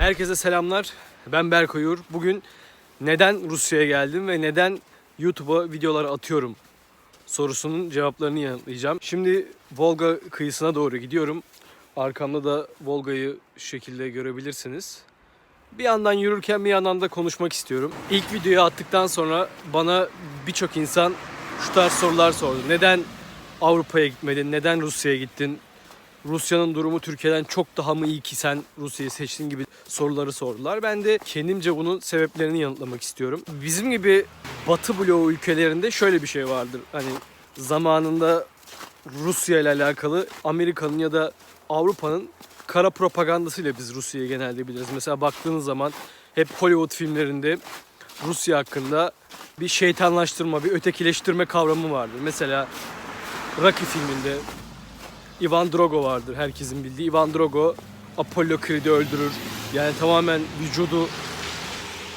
Herkese selamlar. Ben Berk Oyur. Bugün neden Rusya'ya geldim ve neden YouTube'a videolar atıyorum sorusunun cevaplarını yanıtlayacağım. Şimdi Volga kıyısına doğru gidiyorum. Arkamda da Volga'yı şu şekilde görebilirsiniz. Bir yandan yürürken bir yandan da konuşmak istiyorum. İlk videoyu attıktan sonra bana birçok insan şu tarz sorular sordu. Neden Avrupa'ya gitmedin? Neden Rusya'ya gittin? Rusya'nın durumu Türkiye'den çok daha mı iyi ki sen Rusya'yı seçtin gibi soruları sordular. Ben de kendimce bunun sebeplerini yanıtlamak istiyorum. Bizim gibi Batı bloğu ülkelerinde şöyle bir şey vardır. Hani zamanında Rusya ile alakalı Amerika'nın ya da Avrupa'nın kara propagandasıyla biz Rusya'yı genelde biliriz. Mesela baktığınız zaman hep Hollywood filmlerinde Rusya hakkında bir şeytanlaştırma, bir ötekileştirme kavramı vardır. Mesela Rocky filminde Ivan Drogo vardır herkesin bildiği. Ivan Drogo Apollo Creed'i öldürür. Yani tamamen vücudu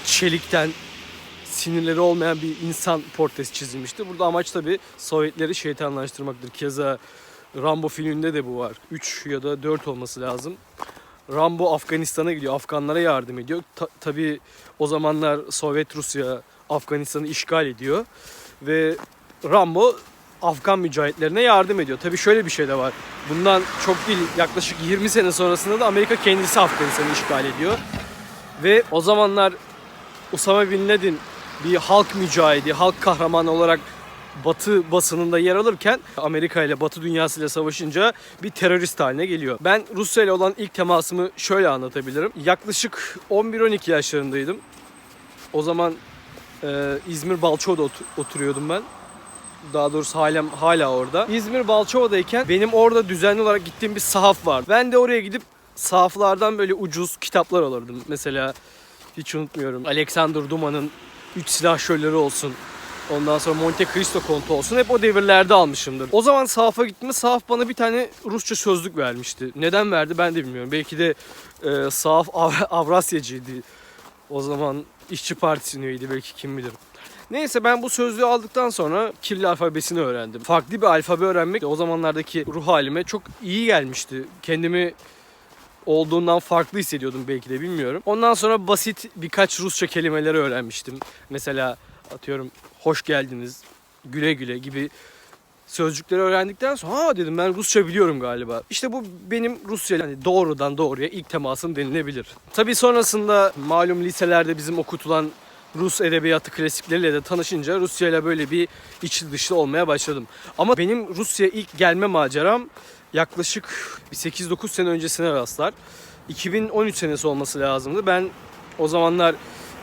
çelikten sinirleri olmayan bir insan portresi çizilmiştir. Burada amaç tabi Sovyetleri şeytanlaştırmaktır. Keza Rambo filminde de bu var. 3 ya da 4 olması lazım. Rambo Afganistan'a gidiyor. Afganlara yardım ediyor. Ta- tabii o zamanlar Sovyet Rusya Afganistan'ı işgal ediyor. Ve Rambo Afgan mücahitlerine yardım ediyor. Tabii şöyle bir şey de var. Bundan çok değil yaklaşık 20 sene sonrasında da Amerika kendisi Afganistan'ı işgal ediyor. Ve o zamanlar Osama Bin Laden bir halk mücahidi, halk kahramanı olarak Batı basınında yer alırken Amerika ile Batı dünyası ile savaşınca bir terörist haline geliyor. Ben Rusya ile olan ilk temasımı şöyle anlatabilirim. Yaklaşık 11-12 yaşlarındaydım. O zaman e, İzmir Balçova'da ot- oturuyordum ben. Daha doğrusu hala, hala orada. İzmir Balçova'dayken benim orada düzenli olarak gittiğim bir sahaf var. Ben de oraya gidip sahaflardan böyle ucuz kitaplar alırdım. Mesela hiç unutmuyorum. Alexander Dumas'ın Üç Silah Şölleri olsun. Ondan sonra Monte Cristo kontu olsun. Hep o devirlerde almışımdır. O zaman sahafa gittiğimde sahaf bana bir tane Rusça sözlük vermişti. Neden verdi ben de bilmiyorum. Belki de e, sahaf Av- Avrasyacıydı. O zaman İşçi Partisi'nin üyeydi belki kim bilir. Neyse ben bu sözlüğü aldıktan sonra Kirli alfabesini öğrendim. Farklı bir alfabe öğrenmek o zamanlardaki ruh halime çok iyi gelmişti. Kendimi olduğundan farklı hissediyordum belki de bilmiyorum. Ondan sonra basit birkaç Rusça kelimeleri öğrenmiştim. Mesela atıyorum hoş geldiniz, güle güle gibi sözcükleri öğrendikten sonra ha dedim ben Rusça biliyorum galiba. İşte bu benim Rusça yani doğrudan doğruya ilk temasım denilebilir. Tabii sonrasında malum liselerde bizim okutulan Rus edebiyatı klasikleriyle de tanışınca Rusya ile böyle bir içli dışlı olmaya başladım. Ama benim Rusya'ya ilk gelme maceram yaklaşık bir 8-9 sene öncesine rastlar. 2013 senesi olması lazımdı. Ben o zamanlar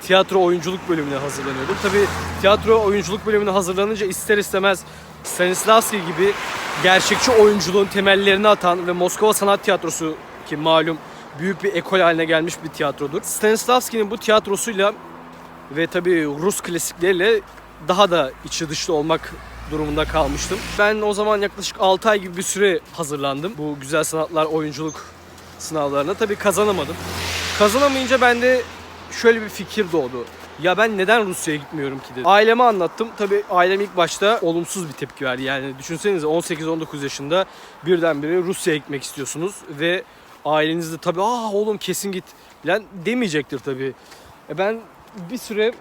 tiyatro oyunculuk bölümüne hazırlanıyordum. Tabii tiyatro oyunculuk bölümüne hazırlanınca ister istemez Stanislavski gibi gerçekçi oyunculuğun temellerini atan ve Moskova Sanat Tiyatrosu ki malum büyük bir ekol haline gelmiş bir tiyatrodur. Stanislavski'nin bu tiyatrosuyla ve tabii Rus klasikleriyle daha da içi dışlı olmak durumunda kalmıştım. Ben o zaman yaklaşık 6 ay gibi bir süre hazırlandım bu güzel sanatlar oyunculuk sınavlarına. Tabii kazanamadım. Kazanamayınca bende şöyle bir fikir doğdu. Ya ben neden Rusya'ya gitmiyorum ki dedim. Aileme anlattım. Tabii ailem ilk başta olumsuz bir tepki verdi. Yani düşünsenize 18-19 yaşında birdenbire Rusya'ya gitmek istiyorsunuz ve aileniz de tabii aa oğlum kesin git falan demeyecektir tabii. E ben bir süre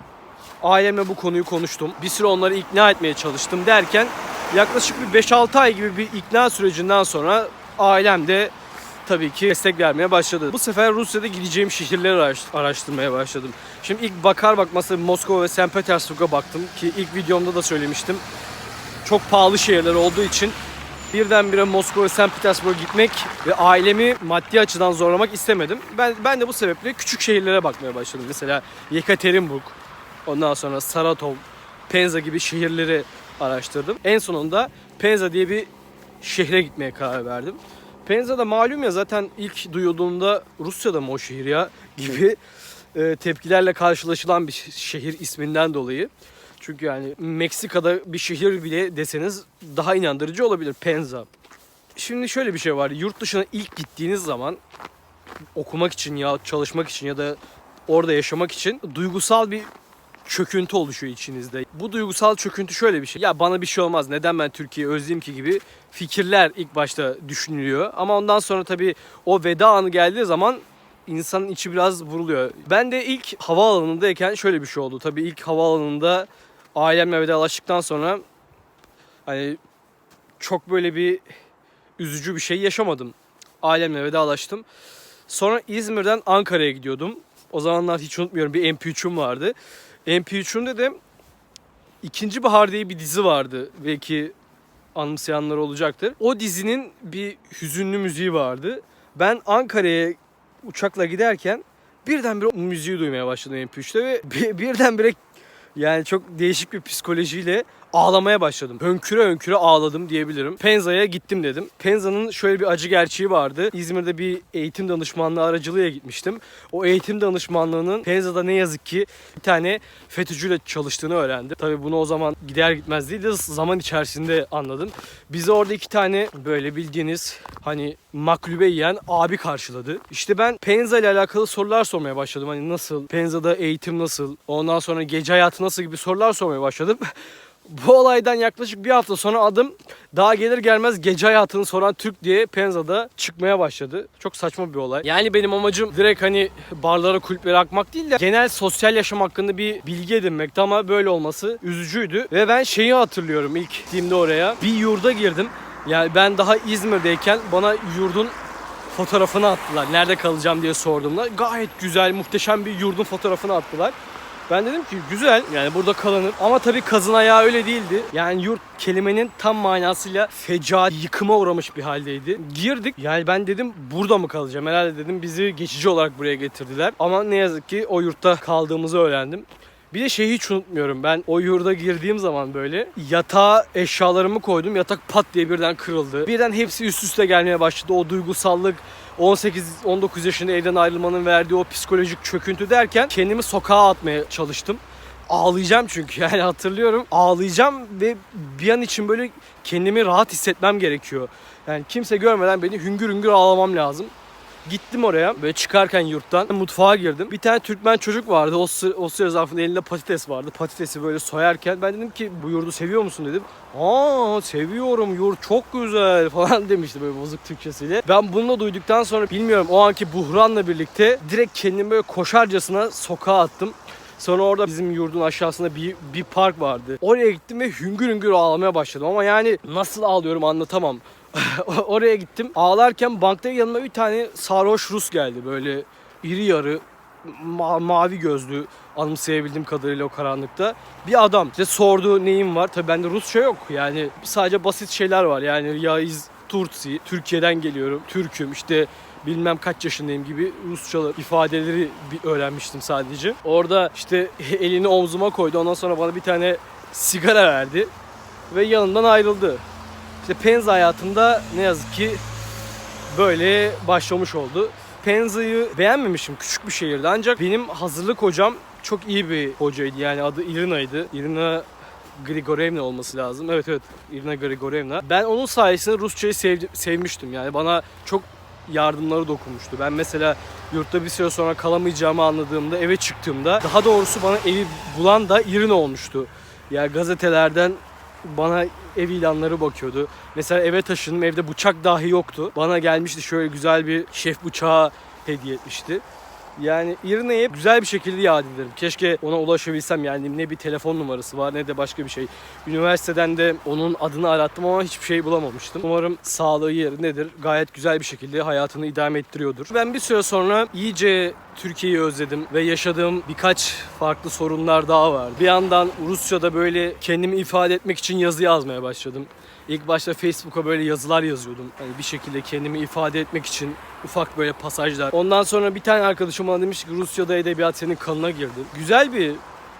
ailemle bu konuyu konuştum. Bir süre onları ikna etmeye çalıştım derken yaklaşık bir 5-6 ay gibi bir ikna sürecinden sonra ailem de tabii ki destek vermeye başladı. Bu sefer Rusya'da gideceğim şehirleri araş- araştırmaya başladım. Şimdi ilk bakar tabii Moskova ve St. Petersburg'a baktım ki ilk videomda da söylemiştim. Çok pahalı şehirler olduğu için birdenbire Moskova ve St. Petersburg'a gitmek ve ailemi maddi açıdan zorlamak istemedim. Ben ben de bu sebeple küçük şehirlere bakmaya başladım. Mesela Yekaterinburg, ondan sonra Saratov, Penza gibi şehirleri araştırdım. En sonunda Penza diye bir şehre gitmeye karar verdim. Penza da malum ya zaten ilk duyulduğunda Rusya'da mı o şehir ya gibi e, tepkilerle karşılaşılan bir şehir isminden dolayı. Çünkü yani Meksika'da bir şehir bile deseniz daha inandırıcı olabilir Penza. Şimdi şöyle bir şey var. Yurt dışına ilk gittiğiniz zaman okumak için ya çalışmak için ya da orada yaşamak için duygusal bir çöküntü oluşuyor içinizde. Bu duygusal çöküntü şöyle bir şey. Ya bana bir şey olmaz. Neden ben Türkiye'yi özleyeyim ki gibi fikirler ilk başta düşünülüyor. Ama ondan sonra tabii o veda anı geldiği zaman insanın içi biraz vuruluyor. Ben de ilk havaalanındayken şöyle bir şey oldu. Tabii ilk havaalanında ailemle vedalaştıktan sonra hani çok böyle bir üzücü bir şey yaşamadım. Ailemle vedalaştım. Sonra İzmir'den Ankara'ya gidiyordum. O zamanlar hiç unutmuyorum bir MP3'üm vardı. MP3'ümde de İkinci Bahar diye bir dizi vardı. Belki anımsayanlar olacaktır. O dizinin bir hüzünlü müziği vardı. Ben Ankara'ya uçakla giderken birdenbire o müziği duymaya başladım MP3'te ve bir- birdenbire yani çok değişik bir psikolojiyle ağlamaya başladım. Hönküre hönküre ağladım diyebilirim. Penza'ya gittim dedim. Penza'nın şöyle bir acı gerçeği vardı. İzmir'de bir eğitim danışmanlığı aracılığıyla gitmiştim. O eğitim danışmanlığının Penza'da ne yazık ki bir tane FETÖ'cüyle çalıştığını öğrendim. Tabii bunu o zaman gider gitmez değil de zaman içerisinde anladım. Bizi orada iki tane böyle bildiğiniz hani maklube yiyen abi karşıladı. İşte ben Penza ile alakalı sorular sormaya başladım. Hani nasıl, Penza'da eğitim nasıl, ondan sonra gece hayatı nasıl gibi sorular sormaya başladım. Bu olaydan yaklaşık bir hafta sonra adım daha gelir gelmez gece hayatını soran Türk diye Penza'da çıkmaya başladı. Çok saçma bir olay. Yani benim amacım direkt hani barlara kulüplere akmak değil de genel sosyal yaşam hakkında bir bilgi edinmekti ama böyle olması üzücüydü. Ve ben şeyi hatırlıyorum ilk gittiğimde oraya. Bir yurda girdim. Yani ben daha İzmir'deyken bana yurdun fotoğrafını attılar. Nerede kalacağım diye sorduğumda gayet güzel, muhteşem bir yurdun fotoğrafını attılar. Ben dedim ki güzel yani burada kalınır ama tabii kazın ayağı öyle değildi. Yani yurt kelimenin tam manasıyla feca yıkıma uğramış bir haldeydi. Girdik yani ben dedim burada mı kalacağım herhalde dedim bizi geçici olarak buraya getirdiler. Ama ne yazık ki o yurtta kaldığımızı öğrendim. Bir de şeyi hiç unutmuyorum. Ben o yurda girdiğim zaman böyle yatağa eşyalarımı koydum. Yatak pat diye birden kırıldı. Birden hepsi üst üste gelmeye başladı. O duygusallık, 18-19 yaşında evden ayrılmanın verdiği o psikolojik çöküntü derken kendimi sokağa atmaya çalıştım. Ağlayacağım çünkü yani hatırlıyorum. Ağlayacağım ve bir an için böyle kendimi rahat hissetmem gerekiyor. Yani kimse görmeden beni hüngür hüngür ağlamam lazım. Gittim oraya böyle çıkarken yurttan mutfağa girdim. Bir tane Türkmen çocuk vardı. O, sı- o sıra zarfında elinde patates vardı. Patatesi böyle soyarken ben dedim ki bu yurdu seviyor musun dedim. Aa seviyorum yurt çok güzel falan demişti böyle bozuk Türkçesiyle. Ben bunu da duyduktan sonra bilmiyorum o anki buhranla birlikte direkt kendimi böyle koşarcasına sokağa attım. Sonra orada bizim yurdun aşağısında bir, bir park vardı. Oraya gittim ve hüngür hüngür ağlamaya başladım. Ama yani nasıl ağlıyorum anlatamam. Oraya gittim. Ağlarken bankta yanıma bir tane sarhoş Rus geldi. Böyle iri yarı ma- mavi gözlü anımsayabildiğim kadarıyla o karanlıkta. Bir adam işte sordu neyim var. Tabii bende Rusça yok. Yani sadece basit şeyler var. Yani Yaiz Turtsi, Türkiye'den geliyorum, Türk'üm işte bilmem kaç yaşındayım gibi Rusça ifadeleri öğrenmiştim sadece. Orada işte elini omzuma koydu. Ondan sonra bana bir tane sigara verdi ve yanından ayrıldı. İşte Penza hayatımda ne yazık ki böyle başlamış oldu. Penza'yı beğenmemişim. Küçük bir şehirdi. Ancak benim hazırlık hocam çok iyi bir hocaydı. Yani adı Irina'ydı. Irina Grigorevna olması lazım. Evet evet Irina Grigorevna. Ben onun sayesinde Rusçayı sevdi- sevmiştim. Yani bana çok yardımları dokunmuştu. Ben mesela yurtta bir süre sonra kalamayacağımı anladığımda eve çıktığımda daha doğrusu bana evi bulan da Irina olmuştu. Yani gazetelerden bana ev ilanları bakıyordu. Mesela eve taşındım evde bıçak dahi yoktu. Bana gelmişti şöyle güzel bir şef bıçağı hediye etmişti. Yani Irina'yı hep güzel bir şekilde yad ederim. Keşke ona ulaşabilsem yani ne bir telefon numarası var ne de başka bir şey. Üniversiteden de onun adını arattım ama hiçbir şey bulamamıştım. Umarım sağlığı yerindedir. Gayet güzel bir şekilde hayatını idame ettiriyordur. Ben bir süre sonra iyice Türkiye'yi özledim ve yaşadığım birkaç farklı sorunlar daha var. Bir yandan Rusya'da böyle kendimi ifade etmek için yazı yazmaya başladım. İlk başta Facebook'a böyle yazılar yazıyordum. Hani bir şekilde kendimi ifade etmek için ufak böyle pasajlar. Ondan sonra bir tane arkadaşım bana demiş ki Rusya'da edebiyat senin kanına girdi. Güzel bir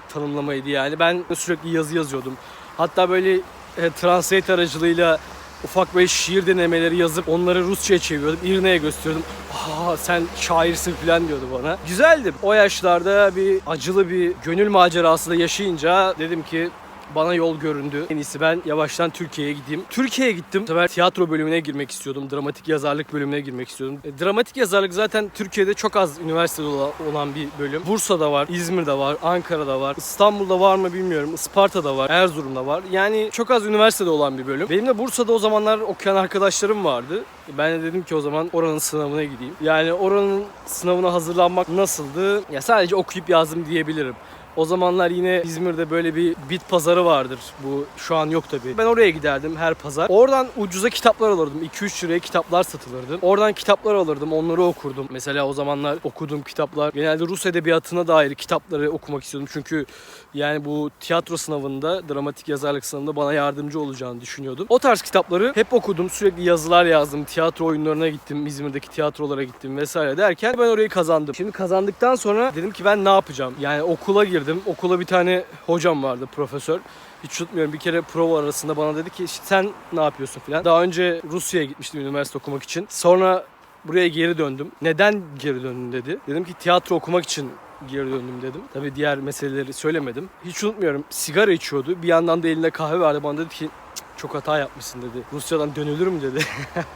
tanımlamaydı yani. Ben sürekli yazı yazıyordum. Hatta böyle e, translate aracılığıyla ufak böyle şiir denemeleri yazıp onları Rusça'ya çeviriyordum. İrne'ye gösteriyordum. Aa sen şairsin falan diyordu bana. Güzeldi. O yaşlarda bir acılı bir gönül macerası da yaşayınca dedim ki bana yol göründü. En iyisi ben yavaştan Türkiye'ye gideyim. Türkiye'ye gittim. Bu sefer tiyatro bölümüne girmek istiyordum. Dramatik yazarlık bölümüne girmek istiyordum. E, dramatik yazarlık zaten Türkiye'de çok az üniversitede ola- olan bir bölüm. Bursa'da var, İzmir'de var, Ankara'da var. İstanbul'da var mı bilmiyorum. Isparta'da var, Erzurum'da var. Yani çok az üniversitede olan bir bölüm. Benim de Bursa'da o zamanlar okuyan arkadaşlarım vardı. Ben de dedim ki o zaman oranın sınavına gideyim. Yani oranın sınavına hazırlanmak nasıldı? Ya sadece okuyup yazdım diyebilirim. O zamanlar yine İzmir'de böyle bir bit pazarı vardır. Bu şu an yok tabii. Ben oraya giderdim her pazar. Oradan ucuza kitaplar alırdım. 2-3 liraya kitaplar satılırdı. Oradan kitaplar alırdım. Onları okurdum. Mesela o zamanlar okuduğum kitaplar genelde Rus edebiyatına dair kitapları okumak istiyordum. Çünkü yani bu tiyatro sınavında, dramatik yazarlık sınavında bana yardımcı olacağını düşünüyordum. O tarz kitapları hep okudum. Sürekli yazılar yazdım. Tiyatro oyunlarına gittim. İzmir'deki tiyatrolara gittim vesaire derken ben orayı kazandım. Şimdi kazandıktan sonra dedim ki ben ne yapacağım? Yani okula girdim. Okula bir tane hocam vardı profesör. Hiç unutmuyorum bir kere prova arasında bana dedi ki "İşte sen ne yapıyorsun filan. Daha önce Rusya'ya gitmiştim üniversite okumak için. Sonra buraya geri döndüm. Neden geri döndün dedi. Dedim ki tiyatro okumak için geri döndüm dedim. Tabii diğer meseleleri söylemedim. Hiç unutmuyorum. Sigara içiyordu. Bir yandan da elinde kahve vardı. Bana dedi ki "Cık, çok hata yapmışsın dedi. Rusya'dan dönülür mü dedi.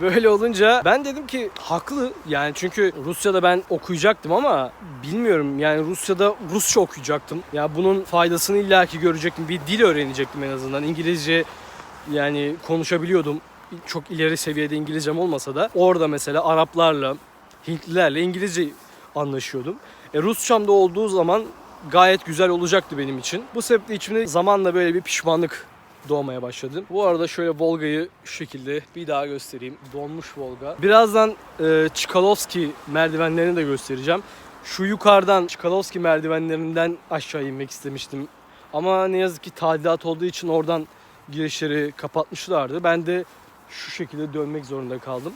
Böyle olunca ben dedim ki haklı yani çünkü Rusya'da ben okuyacaktım ama bilmiyorum yani Rusya'da Rusça okuyacaktım. Ya bunun faydasını illaki görecektim. Bir dil öğrenecektim en azından. İngilizce yani konuşabiliyordum. Çok ileri seviyede İngilizcem olmasa da orada mesela Araplarla, Hintlilerle İngilizce anlaşıyordum. E, Rusçam da olduğu zaman gayet güzel olacaktı benim için. Bu sebeple içimde zamanla böyle bir pişmanlık doğmaya başladı. Bu arada şöyle Volga'yı şu şekilde bir daha göstereyim. Donmuş Volga. Birazdan e, Çkalovski merdivenlerini de göstereceğim. Şu yukarıdan Çkalovski merdivenlerinden aşağı inmek istemiştim. Ama ne yazık ki tadilat olduğu için oradan girişleri kapatmışlardı. Ben de şu şekilde dönmek zorunda kaldım.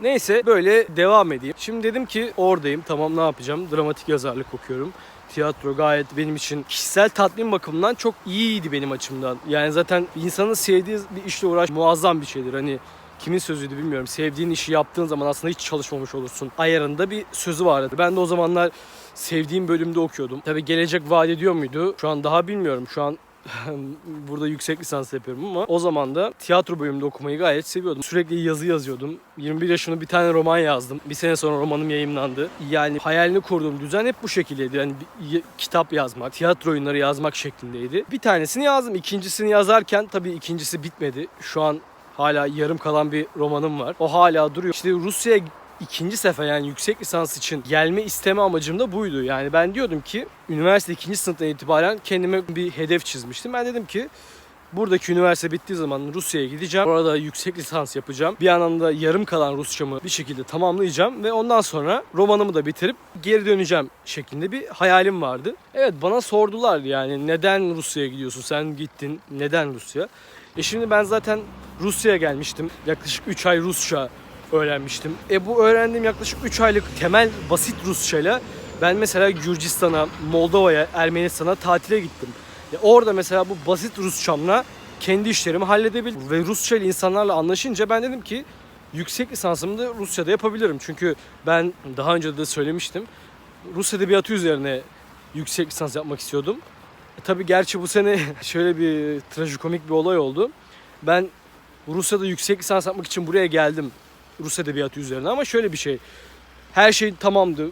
Neyse böyle devam edeyim. Şimdi dedim ki oradayım tamam ne yapacağım? Dramatik yazarlık okuyorum. Tiyatro gayet benim için kişisel tatmin bakımından çok iyiydi benim açımdan. Yani zaten insanın sevdiği bir işle uğraş muazzam bir şeydir. Hani kimin sözüydü bilmiyorum. Sevdiğin işi yaptığın zaman aslında hiç çalışmamış olursun. Ayarında bir sözü vardı. Ben de o zamanlar sevdiğim bölümde okuyordum. Tabii gelecek vaat ediyor muydu? Şu an daha bilmiyorum. Şu an burada yüksek lisans yapıyorum ama o zaman da tiyatro bölümünde okumayı gayet seviyordum. Sürekli yazı yazıyordum. 21 yaşımda bir tane roman yazdım. Bir sene sonra romanım yayımlandı. Yani hayalini kurduğum düzen hep bu şekildeydi. Yani kitap yazmak, tiyatro oyunları yazmak şeklindeydi. Bir tanesini yazdım. İkincisini yazarken tabii ikincisi bitmedi. Şu an hala yarım kalan bir romanım var. O hala duruyor. İşte Rusya'ya ikinci sefer yani yüksek lisans için gelme isteme amacım da buydu. Yani ben diyordum ki üniversite ikinci sınıftan itibaren kendime bir hedef çizmiştim. Ben dedim ki buradaki üniversite bittiği zaman Rusya'ya gideceğim. Orada yüksek lisans yapacağım. Bir yandan da yarım kalan Rusçamı bir şekilde tamamlayacağım ve ondan sonra romanımı da bitirip geri döneceğim şeklinde bir hayalim vardı. Evet bana sordular yani neden Rusya'ya gidiyorsun? Sen gittin. Neden Rusya? E şimdi ben zaten Rusya'ya gelmiştim. Yaklaşık 3 ay Rusça öğrenmiştim. E bu öğrendiğim yaklaşık 3 aylık temel basit Rusçayla ben mesela Gürcistan'a, Moldova'ya, Ermenistan'a tatile gittim. Ya orada mesela bu basit Rusçamla kendi işlerimi halledebildim. Ve Rusça ile insanlarla anlaşınca ben dedim ki yüksek lisansımı da Rusya'da yapabilirim. Çünkü ben daha önce de söylemiştim. Rus edebiyatı üzerine yüksek lisans yapmak istiyordum. E tabii gerçi bu sene şöyle bir trajikomik bir olay oldu. Ben Rusya'da yüksek lisans yapmak için buraya geldim. Rus edebiyatı üzerine ama şöyle bir şey. Her şey tamamdı.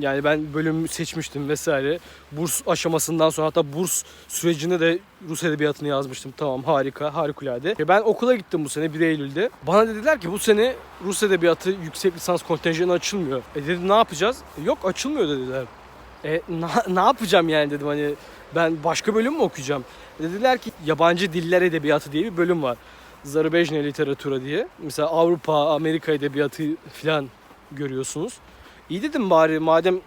Yani ben bölümü seçmiştim vesaire. Burs aşamasından sonra hatta burs sürecinde de Rus edebiyatını yazmıştım. Tamam harika, harikulade. E Ben okula gittim bu sene 1 Eylül'de. Bana dediler ki bu sene Rus edebiyatı yüksek lisans kontenjanı açılmıyor. E dedim ne yapacağız? E yok açılmıyor dediler. E na- ne yapacağım yani dedim hani ben başka bölüm mü okuyacağım? E Dediler ki yabancı diller edebiyatı diye bir bölüm var. Zarubejne literatura diye. Mesela Avrupa, Amerika edebiyatı falan görüyorsunuz. İyi dedim bari madem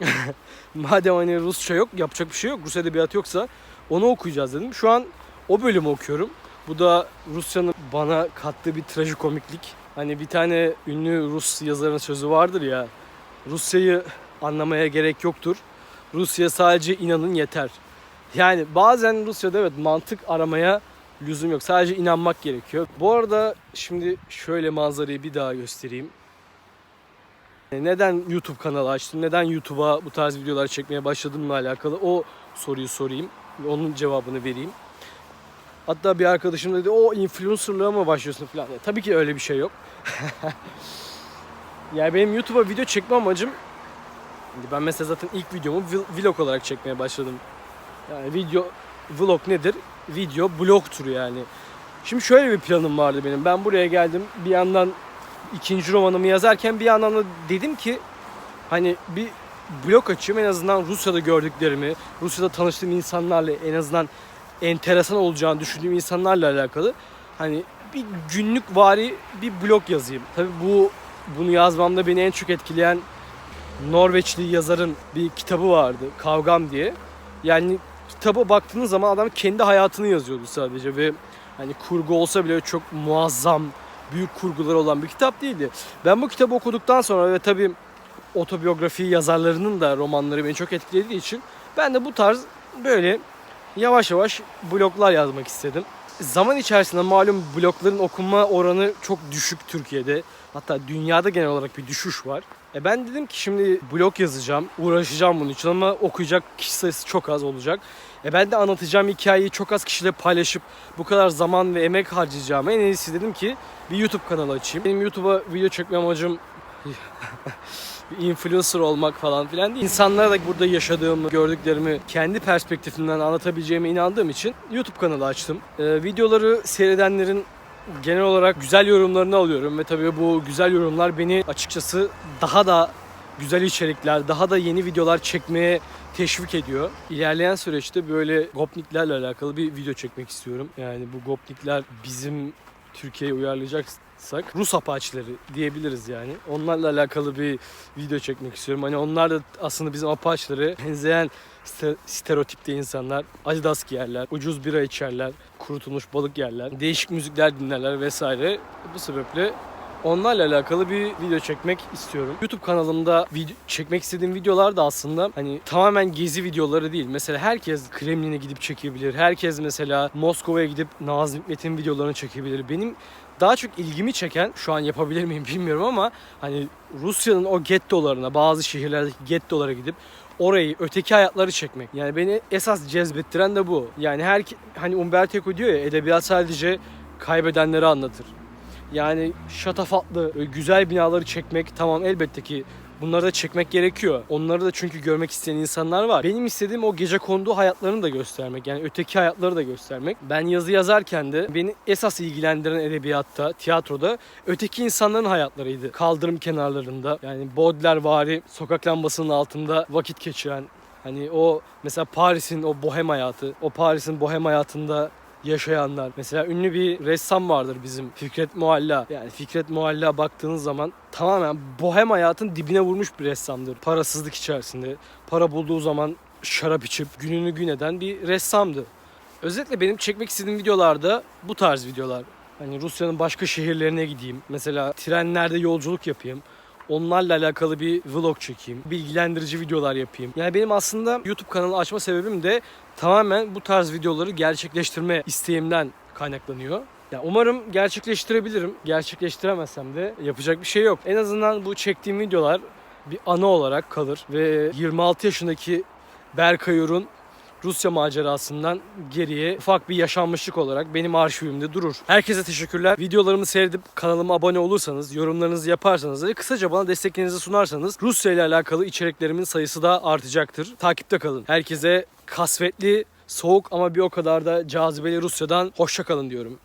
madem hani Rusça yok, yapacak bir şey yok. Rus edebiyatı yoksa onu okuyacağız dedim. Şu an o bölümü okuyorum. Bu da Rusya'nın bana kattığı bir trajikomiklik. Hani bir tane ünlü Rus yazarın sözü vardır ya. Rusya'yı anlamaya gerek yoktur. Rusya sadece inanın yeter. Yani bazen Rusya'da evet mantık aramaya lüzum yok. Sadece inanmak gerekiyor. Bu arada şimdi şöyle manzarayı bir daha göstereyim. Neden YouTube kanalı açtım? Neden YouTube'a bu tarz videolar çekmeye başladığımla alakalı o soruyu sorayım. Onun cevabını vereyim. Hatta bir arkadaşım dedi o influencerlığa mı başlıyorsun falan. Ya, tabii ki öyle bir şey yok. yani benim YouTube'a video çekme amacım ben mesela zaten ilk videomu vlog olarak çekmeye başladım. Yani video vlog nedir? Video blogtur yani. Şimdi şöyle bir planım vardı benim. Ben buraya geldim. Bir yandan ikinci romanımı yazarken bir yandan da dedim ki hani bir blog açayım en azından Rusya'da gördüklerimi, Rusya'da tanıştığım insanlarla en azından enteresan olacağını düşündüğüm insanlarla alakalı hani bir günlük vari bir blog yazayım. Tabii bu bunu yazmamda beni en çok etkileyen Norveçli yazarın bir kitabı vardı. Kavgam diye. Yani kitaba baktığınız zaman adam kendi hayatını yazıyordu sadece ve hani kurgu olsa bile çok muazzam büyük kurguları olan bir kitap değildi. Ben bu kitabı okuduktan sonra ve tabii otobiyografi yazarlarının da romanları beni çok etkilediği için ben de bu tarz böyle yavaş yavaş bloglar yazmak istedim. Zaman içerisinde malum blogların okunma oranı çok düşük Türkiye'de. Hatta dünyada genel olarak bir düşüş var. E ben dedim ki şimdi blog yazacağım, uğraşacağım bunun için ama okuyacak kişi sayısı çok az olacak. E ben de anlatacağım hikayeyi çok az kişiyle paylaşıp bu kadar zaman ve emek harcayacağım. En iyisi dedim ki bir YouTube kanalı açayım. Benim YouTube'a video çekme amacım influencer olmak falan filan değil. İnsanlara da burada yaşadığımı, gördüklerimi kendi perspektifimden anlatabileceğime inandığım için YouTube kanalı açtım. Ee, videoları seyredenlerin genel olarak güzel yorumlarını alıyorum ve tabii bu güzel yorumlar beni açıkçası daha da güzel içerikler, daha da yeni videolar çekmeye teşvik ediyor. İlerleyen süreçte böyle gopniklerle alakalı bir video çekmek istiyorum. Yani bu gopnikler bizim Türkiye'ye uyarlayacaksak Rus apaçları diyebiliriz yani. Onlarla alakalı bir video çekmek istiyorum. Hani onlar da aslında bizim apaçları benzeyen ste- stereotipte insanlar. Adidas giyerler, ucuz bira içerler, kurutulmuş balık yerler, değişik müzikler dinlerler vesaire. Bu sebeple Onlarla alakalı bir video çekmek istiyorum. YouTube kanalımda video, çekmek istediğim videolar da aslında hani tamamen gezi videoları değil. Mesela herkes Kremlin'e gidip çekebilir. Herkes mesela Moskova'ya gidip Nazım Hikmet'in videolarını çekebilir. Benim daha çok ilgimi çeken şu an yapabilir miyim bilmiyorum ama hani Rusya'nın o gettolarına bazı şehirlerdeki gettolara gidip orayı öteki hayatları çekmek. Yani beni esas cezbettiren de bu. Yani her hani Umberto Eco diyor ya edebiyat sadece kaybedenleri anlatır. Yani şatafatlı, e, güzel binaları çekmek tamam elbette ki bunları da çekmek gerekiyor. Onları da çünkü görmek isteyen insanlar var. Benim istediğim o gece kondu hayatlarını da göstermek. Yani öteki hayatları da göstermek. Ben yazı yazarken de beni esas ilgilendiren edebiyatta, tiyatroda öteki insanların hayatlarıydı. Kaldırım kenarlarında yani Baudelaire vari sokak lambasının altında vakit geçiren Hani o mesela Paris'in o bohem hayatı, o Paris'in bohem hayatında yaşayanlar. Mesela ünlü bir ressam vardır bizim Fikret Mualla. Yani Fikret Mualla baktığınız zaman tamamen bohem hayatın dibine vurmuş bir ressamdır. Parasızlık içerisinde. Para bulduğu zaman şarap içip gününü gün eden bir ressamdı. Özetle benim çekmek istediğim videolarda bu tarz videolar. Hani Rusya'nın başka şehirlerine gideyim. Mesela trenlerde yolculuk yapayım. Onlarla alakalı bir vlog çekeyim. Bilgilendirici videolar yapayım. Yani benim aslında YouTube kanalı açma sebebim de tamamen bu tarz videoları gerçekleştirme isteğimden kaynaklanıyor. Ya umarım gerçekleştirebilirim. Gerçekleştiremezsem de yapacak bir şey yok. En azından bu çektiğim videolar bir anı olarak kalır ve 26 yaşındaki Berkayur'un Rusya macerasından geriye ufak bir yaşanmışlık olarak benim arşivimde durur. Herkese teşekkürler. Videolarımı seyredip kanalıma abone olursanız, yorumlarınızı yaparsanız ve kısaca bana desteklerinizi sunarsanız Rusya ile alakalı içeriklerimin sayısı da artacaktır. Takipte kalın. Herkese kasvetli, soğuk ama bir o kadar da cazibeli Rusya'dan hoşça kalın diyorum.